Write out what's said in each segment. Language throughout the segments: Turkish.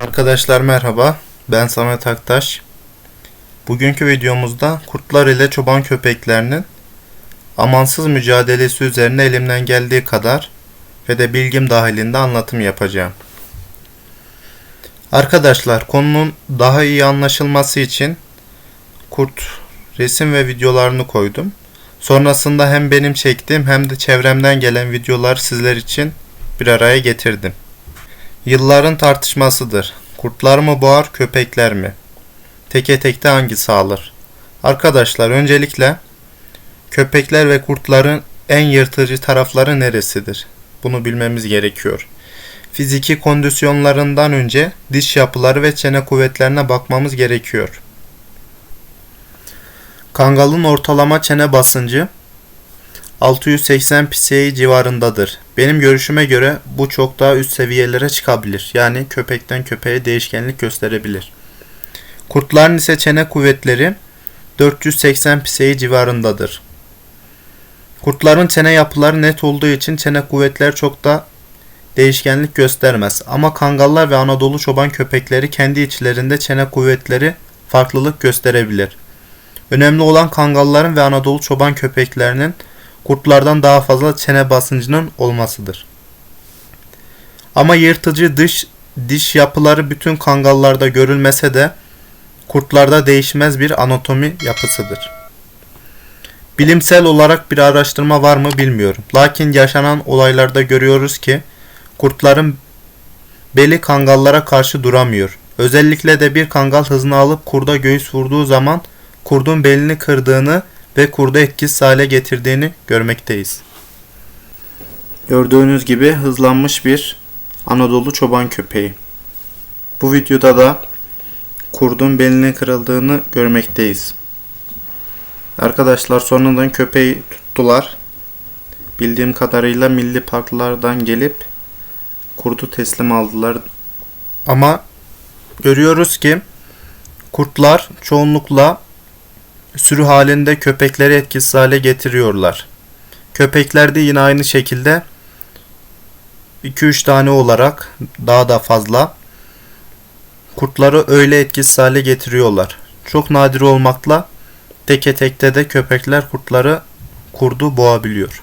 Arkadaşlar merhaba, ben Samet Aktaş. Bugünkü videomuzda kurtlar ile çoban köpeklerinin amansız mücadelesi üzerine elimden geldiği kadar ve de bilgim dahilinde anlatım yapacağım. Arkadaşlar konunun daha iyi anlaşılması için kurt resim ve videolarını koydum. Sonrasında hem benim çektiğim hem de çevremden gelen videolar sizler için bir araya getirdim. Yılların tartışmasıdır. Kurtlar mı boğar, köpekler mi? Teke tekte hangisi alır? Arkadaşlar öncelikle köpekler ve kurtların en yırtıcı tarafları neresidir? Bunu bilmemiz gerekiyor. Fiziki kondisyonlarından önce diş yapıları ve çene kuvvetlerine bakmamız gerekiyor. Kangalın ortalama çene basıncı 680 psi civarındadır. Benim görüşüme göre bu çok daha üst seviyelere çıkabilir. Yani köpekten köpeğe değişkenlik gösterebilir. Kurtların ise çene kuvvetleri 480 psi civarındadır. Kurtların çene yapıları net olduğu için çene kuvvetler çok da değişkenlik göstermez. Ama kangallar ve Anadolu çoban köpekleri kendi içlerinde çene kuvvetleri farklılık gösterebilir. Önemli olan kangalların ve Anadolu çoban köpeklerinin kurtlardan daha fazla çene basıncının olmasıdır. Ama yırtıcı dış diş yapıları bütün kangallarda görülmese de kurtlarda değişmez bir anatomi yapısıdır. Bilimsel olarak bir araştırma var mı bilmiyorum. Lakin yaşanan olaylarda görüyoruz ki kurtların beli kangallara karşı duramıyor. Özellikle de bir kangal hızını alıp kurda göğüs vurduğu zaman kurdun belini kırdığını ve kurdu etkisiz hale getirdiğini görmekteyiz. Gördüğünüz gibi hızlanmış bir Anadolu çoban köpeği. Bu videoda da kurdun belinin kırıldığını görmekteyiz. Arkadaşlar sonradan köpeği tuttular. Bildiğim kadarıyla milli parklardan gelip kurdu teslim aldılar. Ama görüyoruz ki kurtlar çoğunlukla sürü halinde köpekleri etkisiz hale getiriyorlar. Köpekler de yine aynı şekilde 2-3 tane olarak daha da fazla kurtları öyle etkisiz hale getiriyorlar. Çok nadir olmakla teke tekte de köpekler kurtları kurdu boğabiliyor.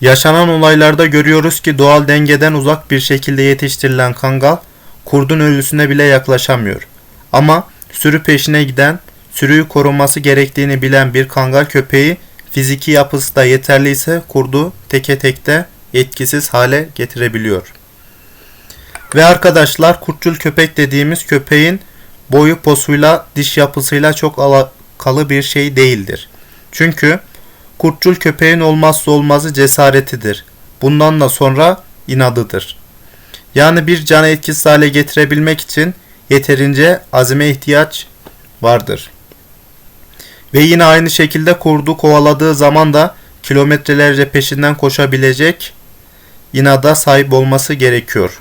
Yaşanan olaylarda görüyoruz ki doğal dengeden uzak bir şekilde yetiştirilen kangal kurdun ölüsüne bile yaklaşamıyor. Ama sürü peşine giden, sürüyü koruması gerektiğini bilen bir kangal köpeği fiziki yapısı da yeterliyse kurdu teke tekte etkisiz hale getirebiliyor. Ve arkadaşlar kurtçul köpek dediğimiz köpeğin boyu posuyla diş yapısıyla çok alakalı bir şey değildir. Çünkü kurtçul köpeğin olmazsa olmazı cesaretidir. Bundan da sonra inadıdır. Yani bir canı etkisiz hale getirebilmek için yeterince azime ihtiyaç vardır. Ve yine aynı şekilde kurdu kovaladığı zaman da kilometrelerce peşinden koşabilecek inada sahip olması gerekiyor.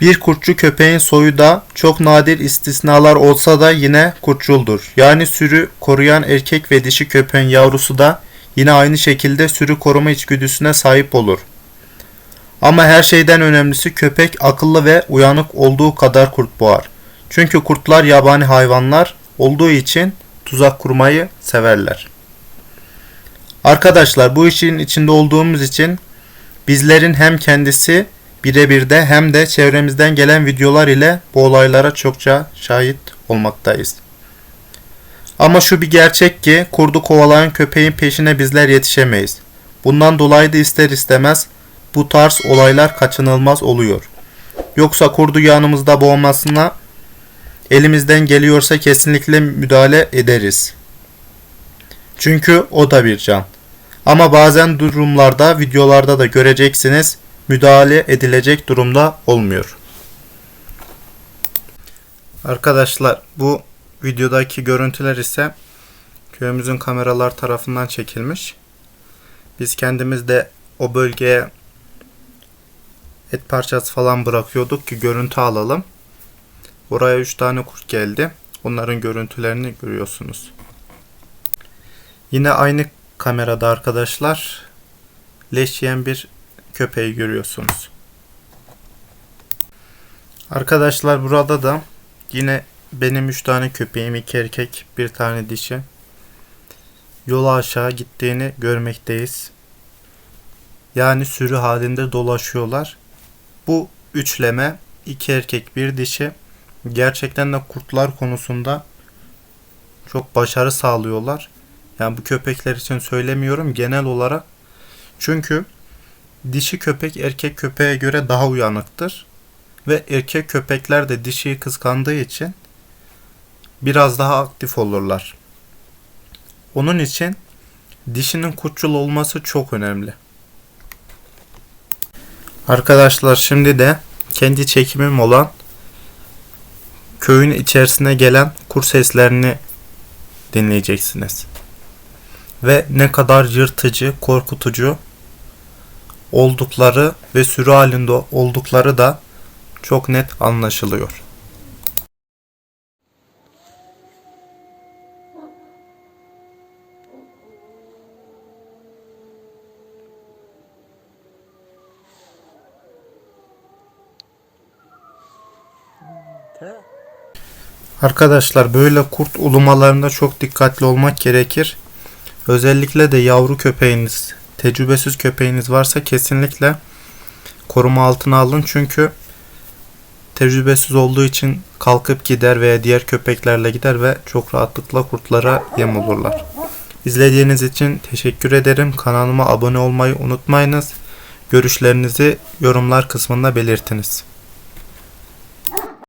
Bir kurtçu köpeğin soyu da çok nadir istisnalar olsa da yine kurtçuldur. Yani sürü koruyan erkek ve dişi köpeğin yavrusu da yine aynı şekilde sürü koruma içgüdüsüne sahip olur. Ama her şeyden önemlisi köpek akıllı ve uyanık olduğu kadar kurt boğar. Çünkü kurtlar yabani hayvanlar olduğu için tuzak kurmayı severler. Arkadaşlar bu işin içinde olduğumuz için bizlerin hem kendisi birebir de hem de çevremizden gelen videolar ile bu olaylara çokça şahit olmaktayız. Ama şu bir gerçek ki kurdu kovalayan köpeğin peşine bizler yetişemeyiz. Bundan dolayı da ister istemez bu tarz olaylar kaçınılmaz oluyor. Yoksa kurdu yanımızda boğmasına elimizden geliyorsa kesinlikle müdahale ederiz. Çünkü o da bir can. Ama bazen durumlarda videolarda da göreceksiniz müdahale edilecek durumda olmuyor. Arkadaşlar bu videodaki görüntüler ise köyümüzün kameralar tarafından çekilmiş. Biz kendimiz de o bölgeye et parçası falan bırakıyorduk ki görüntü alalım. Oraya 3 tane kurt geldi. Onların görüntülerini görüyorsunuz. Yine aynı kamerada arkadaşlar leş yiyen bir köpeği görüyorsunuz. Arkadaşlar burada da yine benim 3 tane köpeğim, 2 erkek, bir tane dişi. Yola aşağı gittiğini görmekteyiz. Yani sürü halinde dolaşıyorlar. Bu üçleme iki erkek bir dişi gerçekten de kurtlar konusunda çok başarı sağlıyorlar. Yani bu köpekler için söylemiyorum genel olarak. Çünkü dişi köpek erkek köpeğe göre daha uyanıktır. Ve erkek köpekler de dişiyi kıskandığı için biraz daha aktif olurlar. Onun için dişinin kurtçul olması çok önemli. Arkadaşlar şimdi de kendi çekimim olan köyün içerisine gelen kur seslerini dinleyeceksiniz. Ve ne kadar yırtıcı, korkutucu oldukları ve sürü halinde oldukları da çok net anlaşılıyor. Arkadaşlar böyle kurt ulumalarında çok dikkatli olmak gerekir. Özellikle de yavru köpeğiniz, tecrübesiz köpeğiniz varsa kesinlikle koruma altına alın. Çünkü tecrübesiz olduğu için kalkıp gider veya diğer köpeklerle gider ve çok rahatlıkla kurtlara yem olurlar. İzlediğiniz için teşekkür ederim. Kanalıma abone olmayı unutmayınız. Görüşlerinizi yorumlar kısmında belirtiniz.